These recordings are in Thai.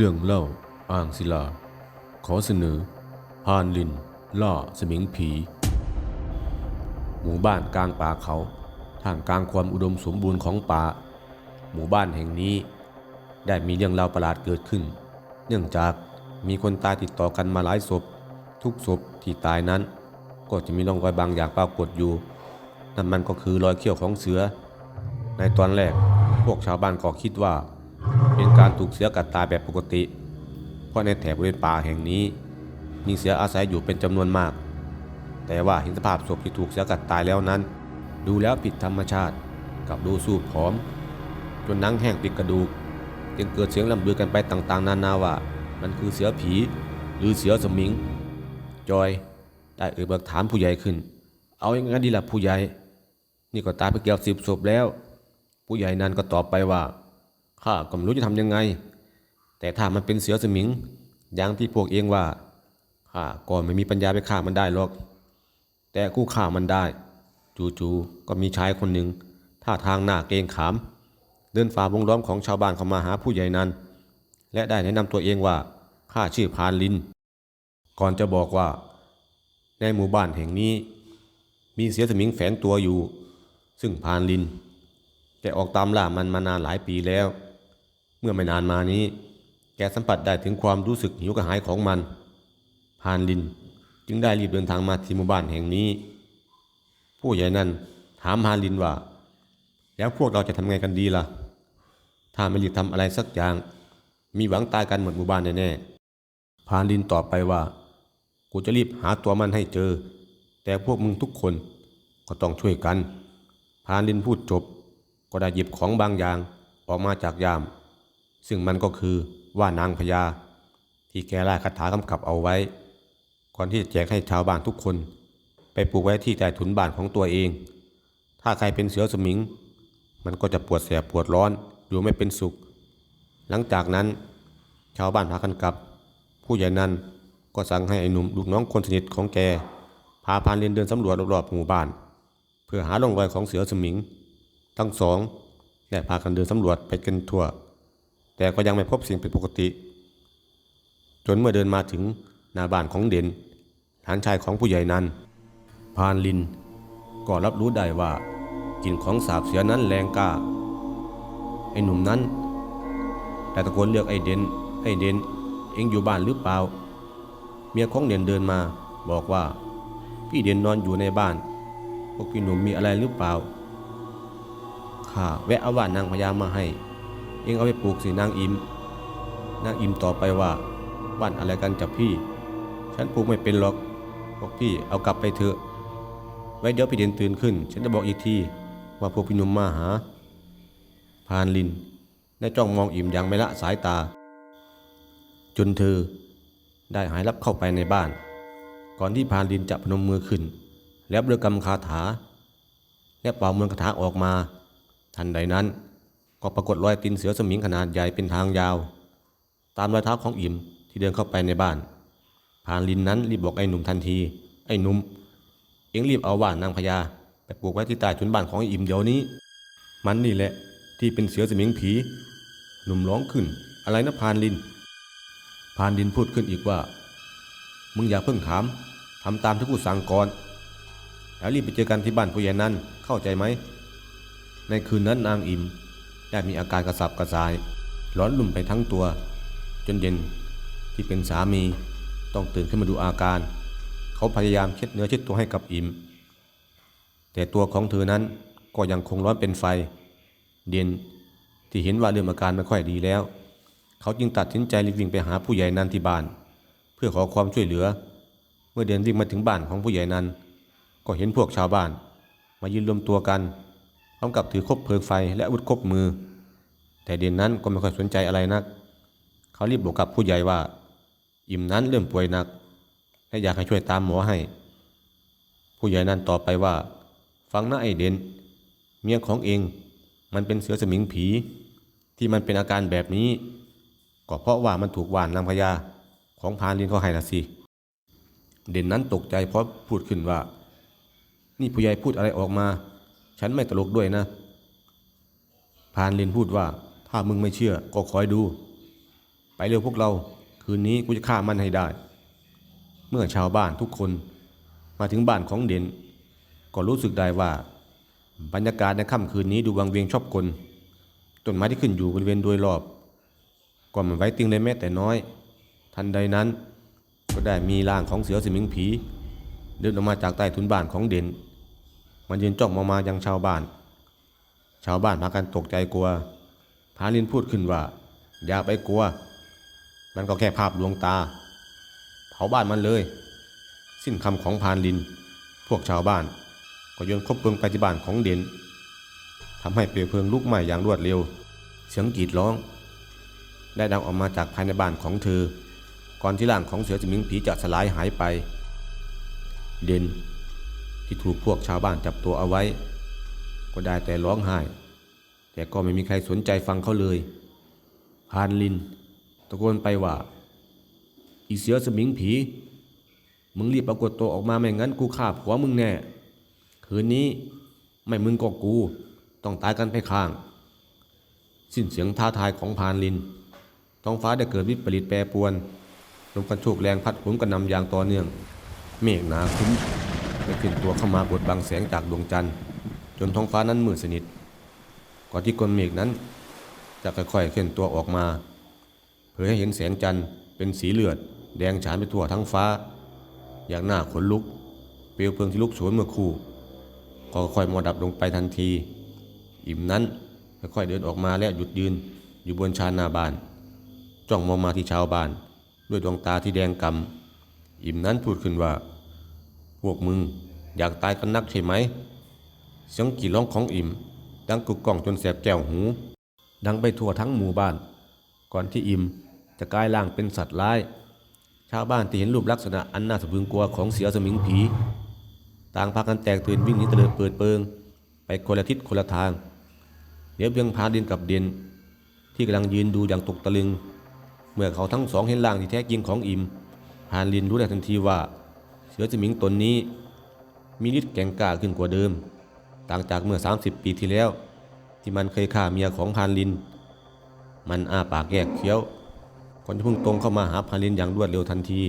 เรื่องเล่าอ่างศิลา ขอเสนอ พานลิน ล่าสมิงผี หมู่บ้านกลางป่าเขาท่ามกลางความอุดมสมบูรณ์ของป่า หมู่บ้านแห่งนี้ ได้มีเรื่องราวประหลาดเกิดขึ้น เนื่องจากมีคนตายติดต่อกันมาหลายศพ ทุกศพที่ตายนั้น ก็จะมีร่องรอยบางอย่างปรากฏอยู่นั่นมันก็คือรอยเขี้ยวของเสือ ในตอนแรกพวกชาวบ้านก็คิดว่า เป็นการถูกเสือกัดตายแบบปกติ เพราะในแถบบริเวณป่าแห่งนี้ มีเสืออาศัยอยู่เป็นจำนวนมาก แต่ว่าเห็นสภาพศพที่ถูกเสือกัดตายแล้วนั้น ดูแล้วผิดธรรมชาติกับดูสู้ผอม จนนังแห้งติดกระดูก จึงเกิดเสียงลำลือกันไปต่างๆ นานาว่ามันคือเสือผี หรือเสือสมิง จอยได้เอ่ยปากถามผู้ใหญ่ขึ้น เอาอย่างนั้นดีละผู้ใหญ่ นี่ก็ตายไปเกือบสิบศพแล้ว ผู้ใหญ่นั้นก็ตอบไปว่า ข้าก็ไม่รู้จะทำยังไง แต่ถ้ามันเป็นเสือสมิง อย่างที่พวกเองว่าข้าก็ไม่มีปัญญาไปฆ่ามันได้หรอก แต่กู้ฆ่ามันได้ จู่ๆก็มีชายคนหนึ่งท่าทางหน้าเกรงขาม เดินฝ่าวงล้อมของชาวบ้านเข้ามาหาผู้ใหญ่นั้น และได้แนะนำตัวเองว่าข้าชื่อพานลิน ก่อนจะบอกว่า ในหมู่บ้านแห่งนี้ มีเสือสมิงแฝงตัวอยู่ ซึ่งพานลินแกออกตามล่ามันมานานหลายปีแล้ว เมื่อไม่นานมานี้ แกสัมผัสได้ถึงความรู้สึกหิวกระหายของมัน พานลินจึงได้รีบเดินทางมาที่หมู่บ้านแห่งนี้ ผู้ใหญ่นั้นถามพานลินว่า แล้วพวกเราจะทำไงกันดีล่ะ ถ้าไม่รีบทำอะไรสักอย่าง มีหวังตายกันหมดหมู่บ้านแน่ๆพานลินตอบไปว่า กูจะรีบหาตัวมันให้เจอ แต่พวกมึงทุกคนก็ต้องช่วยกันพานลินพูดจบ ก็ได้หยิบของบางอย่างออกมาจากยาม ซึ่งมันก็คือว่านางพญาที่แกล่าคาถากำกับเอาไว้ ก่อนที่จะแจกให้ชาวบ้านทุกคน ไปปลูกไว้ที่ใต้ถุนบ้านของตัวเอง ถ้าใครเป็นเสือสมิง มันก็จะปวดแสบปวดร้อนอยู่ไม่เป็นสุข หลังจากนั้น ชาวบ้านพากันกลับ ผู้ใหญ่นั้นก็สั่งให้ไอ้หนุ่มลูกน้องคนสนิทของแกพาพานเรียนเดินสำรวจรอบๆหมู่บ้าน เพื่อหาร่องรอยของเสือสมิง ทั้งสองได้พากันเดินสำรวจไปกันทั่ว แต่ก็ยังไม่พบสิ่งผิดปกติ จนเมื่อเดินมาถึงหน้าบ้านของเด่นหลานชายของผู้ใหญ่นั้นพานลินก็รับรู้ได้ว่ากลิ่นของสาบเสือนั้นแรงกล้า ไอ้หนุ่มนั้นได้ตะโกนเรียกไอ้เด่นไอ้เด่นเอ็งอยู่บ้านหรือเปล่า เมียของเด่นเดินมาบอกว่า พี่เด่นนอนอยู่ในบ้าน พวกพี่หนุ่มมีอะไรหรือเปล่าข้าแวะเอาว่านนางพญามาให้ อ็งเอาไปปลูกสินางอิมนางอิมตอบไปว่าบ้านอะไรกันจับพี่ ฉันปลูกไม่เป็นหรอกพวกพี่เอากลับไปเถอะ ไว้เดี๋ยวพี่เด่นตื่นขึ้น ฉันจะบอกอีกทีว่าพวกพี่นุ่มมาหา พานลินได้จ้องมองอิ่มอย่างไม่ละสายตา จนเธอได้หายลับเข้าไปในบ้าน ก่อนที่พานลินจะพนมมือขึ้น แล้วเรือกำคาถา และเป่ามนต์คาถาออกมา ทันใดนั้น ก็ปรากฏรอยตีนเสือสมิงขนาดใหญ่เป็นทางยาว ตามรอยเท้าของอิ่มที่เดินเข้าไปในบ้านพานลินนั้นรีบบอกไอ้หนุ่มทันที ไอ้หนุ่ม เอ็งรีบเอาว่านนางพญาไปปลูกไว้ที่ใต้ถุนบ้านของอิ่มเดี๋ยวนี้ มันนี่แหละที่เป็นเสือสมิงผี หนุ่มร้องขึ้น อะไรนะพานลิน พานลินพูดขึ้นอีกว่า มึงอย่าเพิ่งถามทำตามที่ผู้สั่งก่อน แล้วรีบไปเจอกันที่บ้านผู้ใหญ่นั้นเข้าใจไหม ในคืนนั้นนางอิ่ม ได้มีอาการกระสับกระส่ายร้อนลุ่มไปทั้งตัว จนเย็นที่เป็นสามีต้องตื่นขึ้นมาดูอาการ เขาพยายามเช็ดเนื้อเช็ดตัวให้กับอิม แต่ตัวของเธอนั้นก็ยังคงร้อนเป็นไฟ เดียนที่เห็นว่าเรื่องอาการไม่ค่อยดีแล้ว เขาจึงตัดสินใจรีบวิ่งไปหาผู้ใหญ่นันที่บ้าน เพื่อขอความช่วยเหลือ เมื่อเดนวิ่งมาถึงบ้านของผู้ใหญ่นันก็เห็นพวกชาวบ้าน มายืนรวมตัวกัน พร้อมกับถือคบเพลิงไฟและอาวุธคบมือ แต่เดียนนั้นก็ไม่ค่อยสนใจอะไรนัก เขารีบบอกกับผู้ใหญ่ว่า อิ่มนั้นเริ่มป่วยหนัก และอยากให้ช่วยตามหมอให้ ผู้ใหญ่นั้นตอบไปว่า ฟังนะไอเด่นเมียของเองมันเป็นเสือสมิงผี ที่มันเป็นอาการแบบนี้ก็เพราะว่ามันถูกหวานนางพญาของพานลินเขาให้ละสิเด่นนั้นตกใจเพราะพูดขึ้นว่า นี่ผู้ใหญ่พูดอะไรออกมา ฉันไม่ตลกด้วยนะ พานลินพูดว่า ถ้ามึงไม่เชื่อก็คอยดู ไปเร็วพวกเรา คืนนี้กูจะฆ่ามันให้ได้ เมื่อชาวบ้านทุกคนมาถึงบ้านของเด่น ก็รู้สึกได้ว่า บรรยากาศในค่ำคืนนี้ดูวังเวียงชอบกลต้นไม้ที่ขึ้นอยู่บริเวณโดยรอบก็ไม่ไว้ติงเลยแม้แต่น้อย ทันใดนั้น ก็ได้มีร่างของเสือสมิงผี เดินออกมาจากใต้ทุนบ้านของเด่น มันยืนจ้องมองมายังชาวบ้าน ชาวบ้านพากันตกใจกลัว พาลินพูดขึ้นว่า อย่าไปกลัว มันก็แค่ภาพลวงตา เผาบ้านมันเลย สิ้นคำของพานลิน พวกชาวบ้าน ก็โยนคบเพลิงไปที่บ้านของเด่นทำให้เปลวเพลิงลุกไหม้อย่างรวดเร็ว เสียงกรีดร้อง ได้ดังออกมาจากภายในบ้านของเธอ ก่อนที่ร่างของเสือสมิงผีจะสลายหายไป เด่น ที่ถูกพวกชาวบ้านจับตัวเอาไว้ ก็ได้แต่ร้องไห้ แต่ก็ไม่มีใครสนใจฟังเขาเลยพานลิน ตะโกนไปว่า อีเสือสมิงผี มึงรีบปรากฏตัวออกมาไม่งั้นกูฆ่าผัวมึงแน่ คืนนี้ไม่มึงก็กู ต้องตายกันไปข้าง สิ้นเสียงท้าทายของพานลิน ท้องฟ้าได้เกิดวิปริตแปรปวนลมกันโชกแรงพัดโหมกระนำอย่างต่อเนื่อง เมฆหนาครึ้ม ได้ขึ้นตัวเข้ามาบดบังแสงจากดวงจันทร์ จนท้องฟ้านั้นมืดสนิท ก่อนที่ก้อนเมฆนั้น จะค่อยๆเคลื่อนตัวออกมา เผยให้เห็นแสงจันทร์เป็นสีเลือด แดงฉานไปทั่วทั้งฟ้า อย่างหน้าขนลุก เปลวเพลิงที่ลุกโชนเมื่อคู่ก็ค่อยๆมอดับลงไปทันที อิ่มนั้นค่อยๆเดินออกมาและหยุดยืนอยู่บนชานหน้าบ้าน จ้องมองมาที่ชาวบ้าน ด้วยดวงตาที่แดงกำอิ่มนั้นพูดขึ้นว่า พวกมึงอยากตายกันนักใช่ไหม เสียงกรีดร้องของอิ่ม ดังกึกก้องจนแสบแก้วหู ดังไปทั่วทั้งหมู่บ้าน ก่อนที่อิ่มจะกลายร่างเป็นสัตว์ร้าย ชาวบ้านที่เห็นรูปลักษณะอันน่าสะพรึงกลัวของเสือสมิงผี ต่างพากันแตกตื่นวิ่งหนีเตลิดเปิดเปิง ไปคนละทิศคนละทางเหลือเพียงพาดินกับเด่นที่กำลังยืนดูอย่างตกตะลึง เมื่อเขาทั้งสองเห็นร่างที่แท้จริงของอิ่มพานลินรู้ได้ทันทีว่า สือสมิงตนนี้ มีฤทธิ์แก่งกล้าขึ้นกว่าเดิม ต่างจากเมื่อ 30 ปีที่แล้ว ที่มันเคยฆ่าเมียของพานลิน มันอ้าปากแยกเคี้ยวคนที่พุ่งตรงเข้ามาหาพานลินอย่างรวดเร็วทันที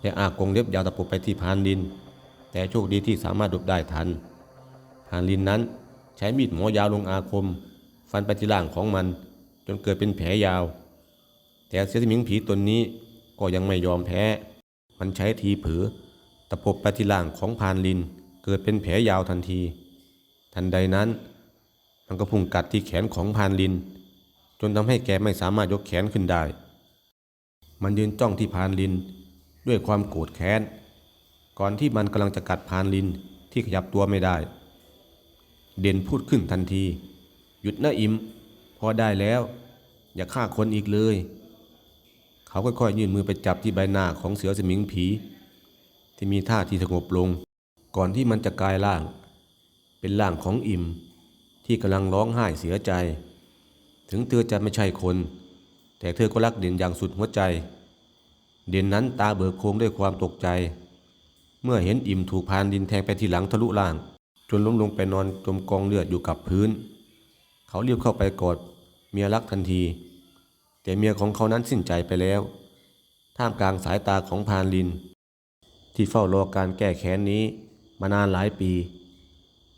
และอากงเล็บยาวตะปบไปที่พานลิน แต่โชคดีที่สามารถหลบได้ทันพานลินนั้นใช้มีดหมอยาวลงอาคม ฟันไปที่ร่างของมัน จนเกิดเป็นแผลยาว แต่เสือสมิงผีตนนี้ก็ยังไม่ยอมแพ้ มันใช้ทีเผือ ตะปบไปที่ล่างของพานลิน เกิดเป็นแผลยาวทันที ทันใดนั้น มันก็พุ่งกัดที่แขนของพานลิน จนทำให้แกไม่สามารถยกแขนขึ้นได้ มันยืนจ้องที่พานลิน ด้วยความโกรธแค้น ก่อนที่มันกำลังจะกัดพานลินที่ขยับตัวไม่ได้ เด่นพูดขึ้นทันที หยุดนะอิมพอได้แล้ว อย่าฆ่าคนอีกเลย เขาค่อยๆยื่นมือไปจับที่ใบหน้าของเสือสมิงผี ที่มีท่าที่สงบลง ก่อนที่มันจะกลายร่าง เป็นร่างของอิม ที่กำลังร้องไห้เสียใจ ถึงเธอจะไม่ใช่คน แต่เธอก็รักเด่นอย่างสุดหัวใจ เด่นนั้นตาเบิกโพรงด้วยความตกใจ เมื่อเห็นอิ่มถูกพานดินแทงไปที่หลังทะลุล่าง จนล้มลงไปนอนจมกองเลือดอยู่กับพื้น เขาเรียบเข้าไปกอดเมียรักทันที แต่เมียของเขานั้นสิ้นใจไปแล้ว ท่ามกลางสายตาของพานลิน ที่เฝ้ารอการแก้แค้นนี้มานานหลายปี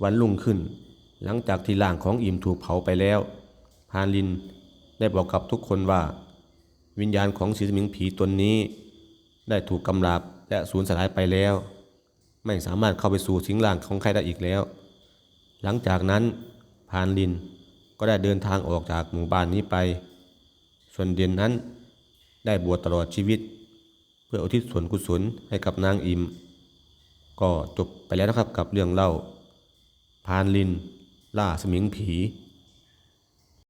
วันรุ่งขึ้น หลังจากที่ร่างของอิมถูกเผาไปแล้ว พานลินได้บอกกับทุกคนว่า วิญญาณของสีสมิงผีตนนี้ ได้ถูกกำราบและสูญสลายไปแล้ว ไม่สามารถเข้าไปสู่สิงร่างของใครได้อีกแล้ว หลังจากนั้นพานลินก็ได้เดินทางออกจากหมู่บ้านนี้ไป ส่วนเดียนนั้น ได้บวชตลอดชีวิต เพื่ออุทิศส่วนกุศลให้กับนางอิม ก็จบไปแล้วนะครับกับเรื่องเล่าพานลิน ล่าสมิงผี